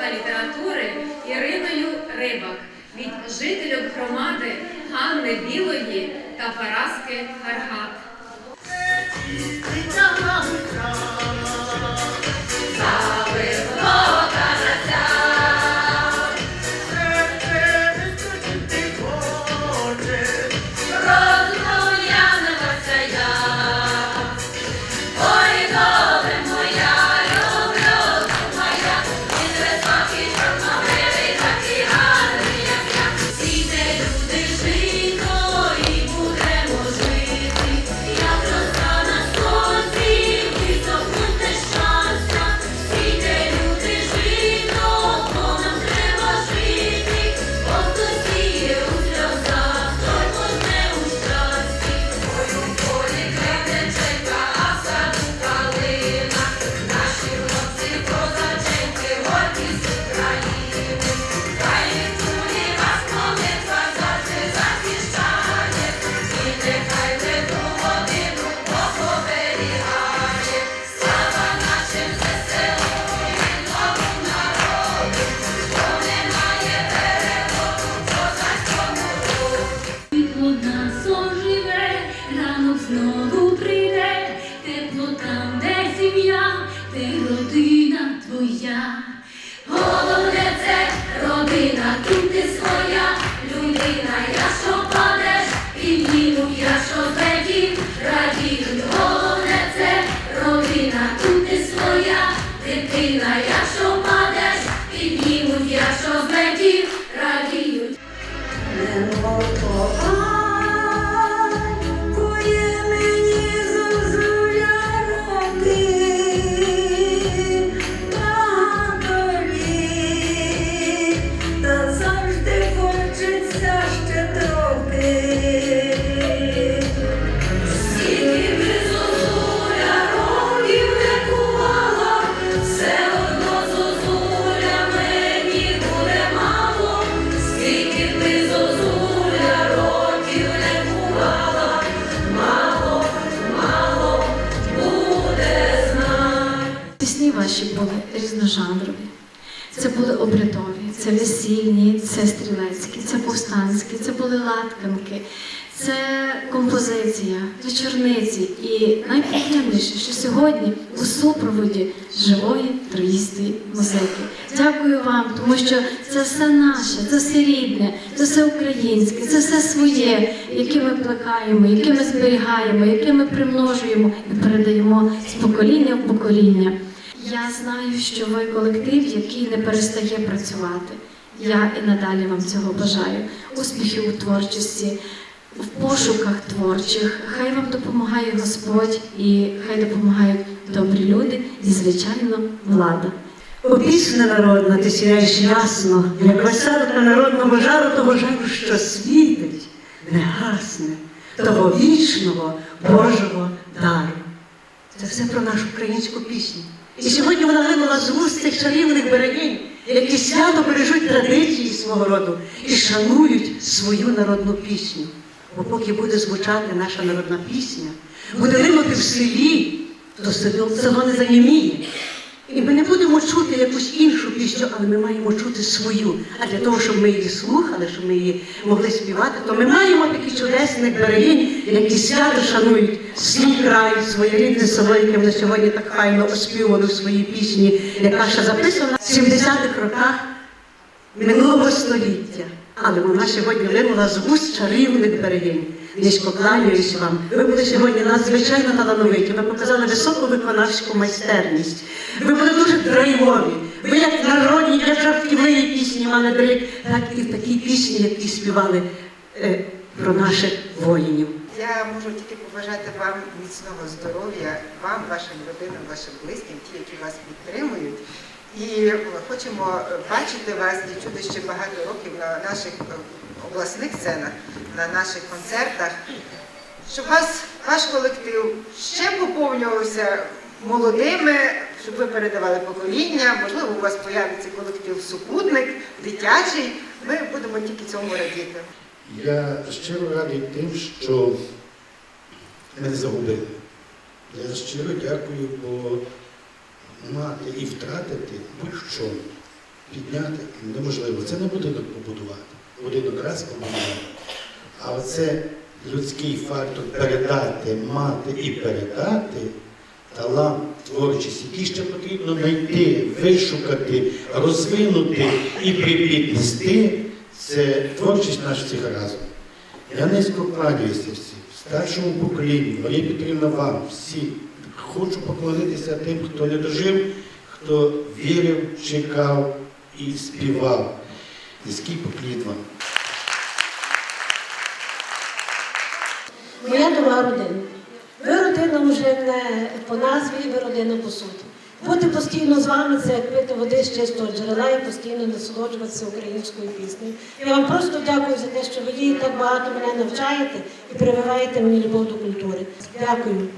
та літератури Іриною Рибак від жителів громади Ганни Білої та Параски Гаргат. Твоя. Головне весільні, це стрілецькі, це повстанські, це були латканки, це композиція, вечорниці. І найприємніше, що сьогодні у супроводі живої троїстої музики. Дякую вам, тому що це все наше, це все рідне, це все українське, це все своє, яке ми плекаємо, яке ми зберігаємо, яке ми примножуємо і передаємо з покоління в покоління. Я знаю, що ви колектив, який не перестає працювати. Я і надалі вам цього бажаю. Успіхів у творчості, в пошуках творчих. Хай вам допомагає Господь і хай допомагають добрі люди і, звичайно, влада. О, пісня народна, ти сіяєш ясно, як веселка народного жару, того жару, що світить, не гасне, того вічного Божого дару. Це все про нашу українську пісню. І сьогодні вона линула з вуст цих чарівних берегинь, які свято бережуть традиції свого роду і шанують свою народну пісню. Бо поки буде звучати наша народна пісня, буде линути в селі, то село не заніміє. І ми не будемо чути якусь іншу пісню, але ми маємо чути свою. А для того, щоб ми її слухали, щоб ми її могли співати, то ми маємо такі чудесних берегинь, які свято шанують свій край, своє рідне село, яке вони сьогодні так хайно оспівали в своїй пісні, яка ще записана в 70-х роках минулого століття. Але вона сьогодні линула з вуст чарівних берегинь. Низько кланяюсь вам. Ви були сьогодні надзвичайно талановиті. Ви показали високу виконавську майстерність. Ви були дуже драйвові. Ви як народні, як жартівливі пісні мали драйв, так і такі пісні, які співали е, про наших воїнів. Я можу тільки побажати вам міцного здоров'я, вам, вашим родинам, вашим близьким, ті, які вас підтримують. І е, хочемо бачити вас, дівчата, ще багато років на наших е, обласних сценах, на наших концертах, щоб вас, ваш колектив ще поповнювався молодими, щоб ви передавали покоління, можливо, у вас появиться колектив супутник, дитячий. Ми будемо тільки цьому радіти. Я щиро радий тим, що мене загубили. Я щиро дякую, бо мати і втратити будь-що підняти неможливо. Це не будинок побудувати. Будинок раз побудувати. А оце людський фактор передати, мати і передати талант, творчість, який ще потрібно знайти, вишукати, розвинути і припіднести, це творчість наша всіх разом. Я низько кланяюся всім, старшому поколінню, Марія Петрівна вам, всі. Хочу поклонитися тим, хто не дожив, хто вірив, чекав і співав. Низький поклін вам. Дорога родина. Ви родина вже не по назві, ви родина по суті. Бути постійно з вами це як пити води з чистого джерела і постійно насолоджуватися українською піснею. Я вам просто дякую за те, що ви її так багато мене навчаєте і прививаєте мені любов до культури. Дякую.